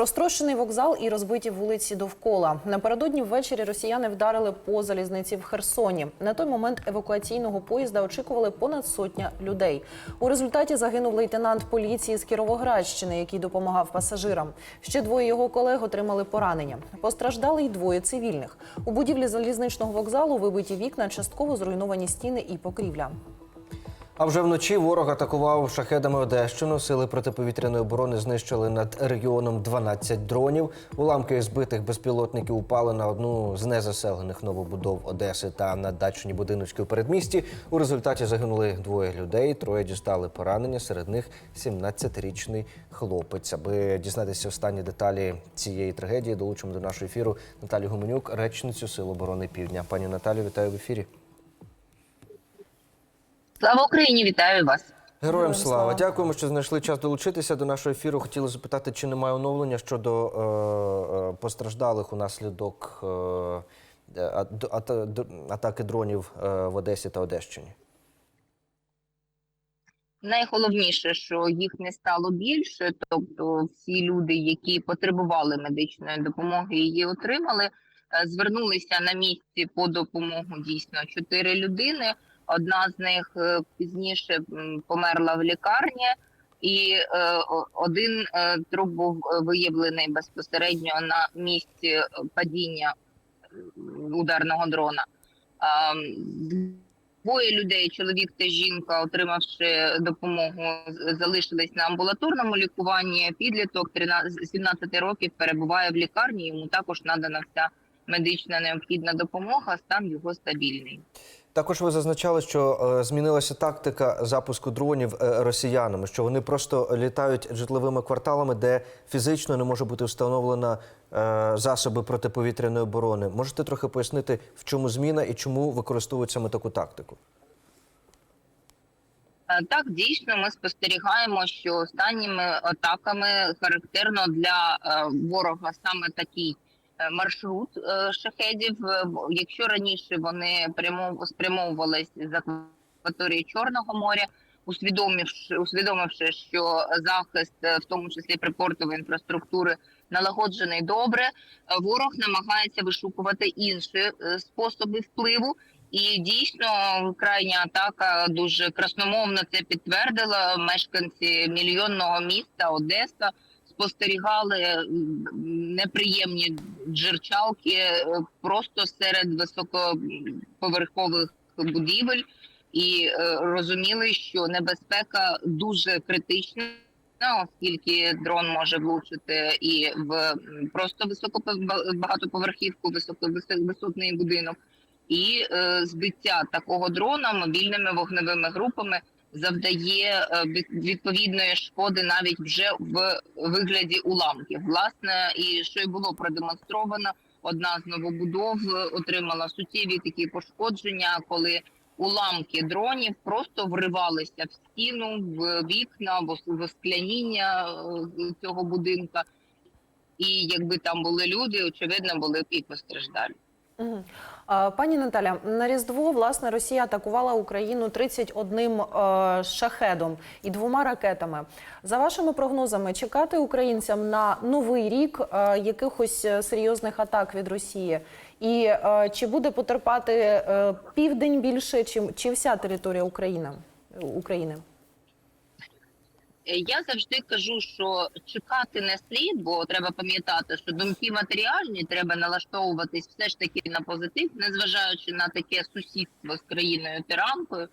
Розтрощений вокзал і розбиті вулиці довкола. Напередодні ввечері росіяни вдарили по залізниці в Херсоні. На той момент евакуаційного поїзда очікували понад сотня людей. У результаті загинув лейтенант поліції з Кіровоградщини, який допомагав пасажирам. Ще двоє його колег отримали поранення. Постраждали й двоє цивільних. У будівлі залізничного вокзалу вибиті вікна, частково зруйновані стіни і покрівля. А вже вночі ворог атакував шахедами Одещину. Сили протиповітряної оборони знищили над регіоном 12 дронів. Уламки збитих безпілотників упали на одну з незаселених новобудов Одеси та на дачні будиночки у передмісті. У результаті загинули двоє людей. Троє дістали поранення. Серед них 17-річний хлопець. Аби дізнатися останні деталі цієї трагедії, долучимо до нашого ефіру Наталію Гуменюк, речницю Сил оборони Півдня. Пані Наталю, вітаю в ефірі. Слава Україні, вітаю вас. Героям Героям слава. слава. Дякуємо, що знайшли час долучитися до нашого ефіру. Хотіли запитати, чи немає оновлення щодо е, е, постраждалих унаслідок е, а- д- ата- д- атаки дронів е, в Одесі та Одещині. Найголовніше, що їх не стало більше, тобто всі люди, які потребували медичної допомоги, її отримали. Е, Звернулися на місці по допомогу дійсно чотири людини. Одна з них е, пізніше померла в лікарні, і е, один труп був е, виявлений безпосередньо на місці падіння ударного дрона. Двоє людей, чоловік та жінка, отримавши допомогу, залишились на амбулаторному лікуванні. Підліток 13, 17 років перебуває в лікарні. Йому також надана вся медична необхідна допомога. Стан його стабільний. Також ви зазначали, що е, змінилася тактика запуску дронів е, росіянами, що вони просто літають житловими кварталами, де фізично не може бути встановлено е, засоби протиповітряної оборони. Можете трохи пояснити, в чому зміна і чому використовують саме таку тактику? Так, дійсно, ми спостерігаємо, що останніми атаками характерно для ворога саме такий маршрут е, шахедів. Е, Якщо раніше вони прямо спрямовувались з акваторії Чорного моря, усвідомивши, усвідомивши, що захист, е, в тому числі припортової інфраструктури, налагоджений добре, е, ворог намагається вишукувати інші е, способи впливу. І дійсно крайня атака дуже красномовно це підтвердила. Мешканці мільйонного міста Одеса спостерігали неприємні джерчалки е, просто серед високоповерхових будівель, і е, розуміли, що небезпека дуже критична. Оскільки дрон може влучити і в просто високопо- багатоповерхівку, будинок, і е, збиття такого дрона мобільними вогневими групами завдає е, відповідної шкоди навіть вже в вигляді уламків. Власне, і що й було продемонстровано, одна з новобудов е, отримала суттєві такі пошкодження, коли уламки дронів просто вривалися в стіну, в вікна, в скляніння е, цього будинка. І якби там були люди, очевидно, були б і постраждалі. А, Пані Наталя, на Різдво власне Росія атакувала Україну 31 е, шахедом і двома ракетами. За вашими прогнозами, чекати українцям на новий рік е, якихось е, серйозних атак від Росії? І е, чи буде потерпати е, південь більше, чи, чи вся територія України? України? Е, Я завжди кажу, що чекати не слід, бо треба пам'ятати, що думки матеріальні, треба налаштовуватись все ж таки на позитив, незважаючи на таке сусідство з країною тиранкою.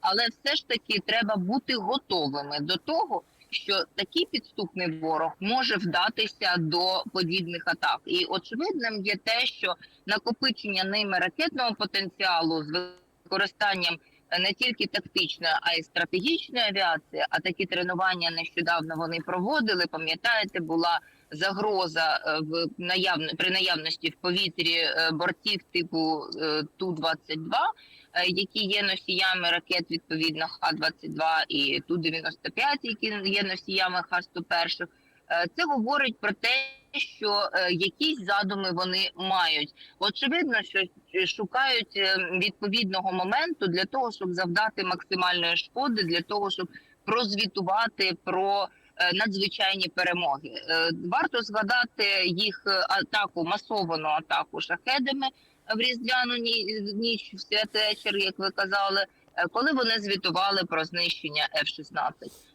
Але все ж таки треба бути готовими до того, що такий підступний ворог може вдатися до подібних атак. І очевидним є те, що накопичення ними ракетного потенціалу з використанням не тільки тактичної, а й стратегічної авіації. А такі тренування нещодавно вони проводили. Пам'ятаєте, була загроза е, в наявно при наявності в повітрі е, бортів типу е, ту 22 е, які є носіями ракет відповідно Х-22 і Ту-95, які є носіями Х-101. Е, Це говорить про те, що е, якісь задуми вони мають. Очевидно, що шукають е, відповідного моменту для того, щоб завдати максимальної шкоди, для того, щоб прозвітувати про е, надзвичайні перемоги. Е, Варто згадати їх е, атаку, масовану атаку шахедами в різдвяну ні- ніч в святвечір, як ви казали, е, коли вони звітували про знищення F-16.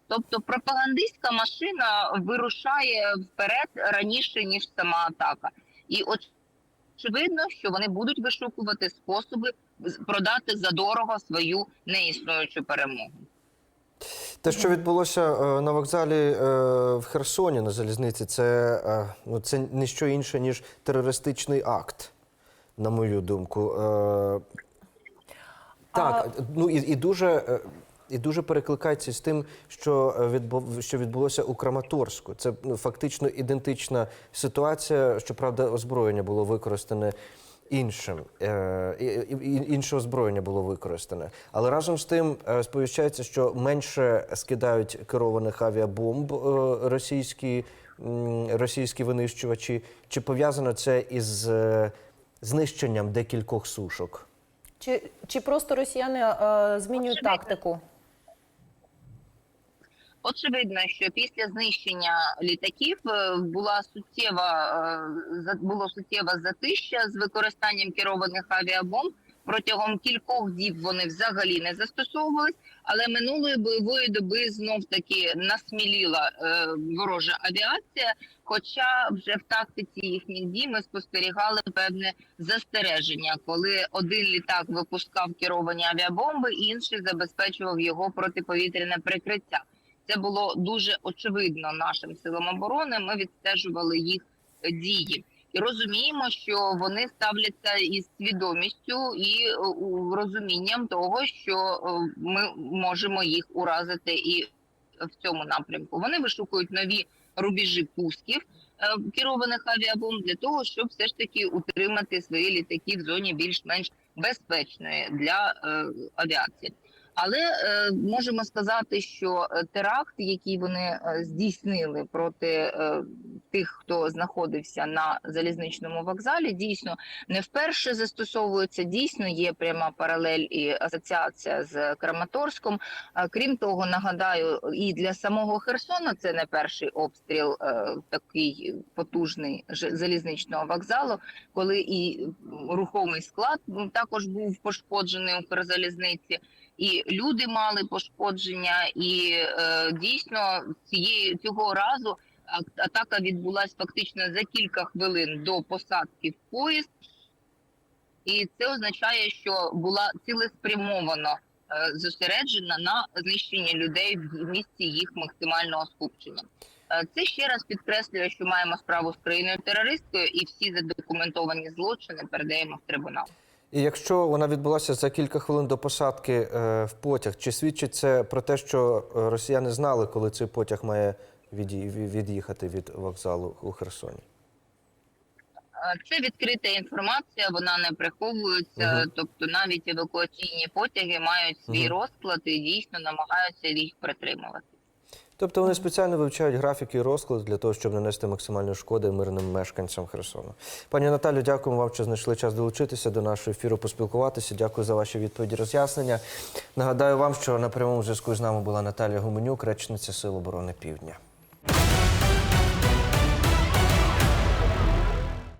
Тобто пропагандистська машина вирушає вперед раніше ніж сама атака, і очевидно, що вони будуть вишукувати способи продати задорого свою неіснуючу перемогу. Те, що відбулося е, на вокзалі е, в Херсоні на залізниці, це, е, ну, це не що інше, ніж терористичний акт, на мою думку. Так, ну і, і дуже. е, І дуже перекликається з тим, що е, відбу- що відбулося у Краматорську. Це ну, фактично ідентична ситуація. Щоправда, озброєння було використане іншим, е, інше озброєння було використане. Але разом з тим е, сповіщається, що менше скидають керованих авіабомб е, російські, російські винищувачі. Чи пов'язано це із е, знищенням декількох сушок? Чи, чи просто росіяни е, змінюють Очевидно. тактику? Очевидно, що після знищення літаків е, була суттєва е, було суттєве затища з використанням керованих авіабомб. Протягом кількох діб вони взагалі не застосовувались, але минулої бойової доби знов таки насміліла е, ворожа авіація. Хоча вже в тактиці їхніх дій ми спостерігали певне застереження, коли один літак випускав керовані авіабомби, інший забезпечував його протиповітряне прикриття. Це було дуже очевидно нашим силам оборони. Ми відстежували їх дії і розуміємо, що вони ставляться із свідомістю і е, розумінням того, що е, ми можемо їх уразити і в цьому напрямку. Вони вишукують нові рубежі пусків е, керованих авіабомб для того, щоб все ж таки утримати свої літаки в зоні більш-менш безпечної для авіації. Але е, можемо сказати, що е, теракт, який вони е, здійснили проти е, тих, хто знаходився на залізничному вокзалі, дійсно не вперше застосовується. Дійсно, є пряма паралель і асоціація з Краматорськом. Крім того, нагадаю, і для самого Херсона це не перший обстріл е, такий потужний залізничного вокзалу, коли і рухомий склад також був пошкоджений у Укрзалізниці і люди мали пошкодження, і е, дійсно цієї цього разу атака відбулася фактично за кілька хвилин до посадки в поїзд, і це означає, що була цілеспрямовано е, зосереджена на знищенні людей в місці їх максимального скупчення. Е, Це ще раз підкреслює, що маємо справу з країною терористкою, і всі задокументовані злочини передаємо в трибунал. І якщо вона відбулася за кілька хвилин до посадки е, в потяг, чи свідчить це про те, що е, росіяни знали, коли цей потяг має від'ї- від'їхати від вокзалу у Херсоні? Е, Це відкрита інформація, вона не приховується. Мгм. Тобто навіть евакуаційні потяги мають свій Мгм. розклад і дійсно намагаються їх притримувати. Тобто вони спеціально вивчають графіки і розклад для того, щоб нанести максимальну шкоди мирним мешканцям Херсону. Пані Наталю, дякуємо вам, що знайшли час долучитися до нашого ефіру, поспілкуватися. Дякую за ваші відповіді, роз'яснення. Нагадаю вам, що на прямому зв'язку з нами була Наталія Гуменюк, речниця Сил оборони Півдня.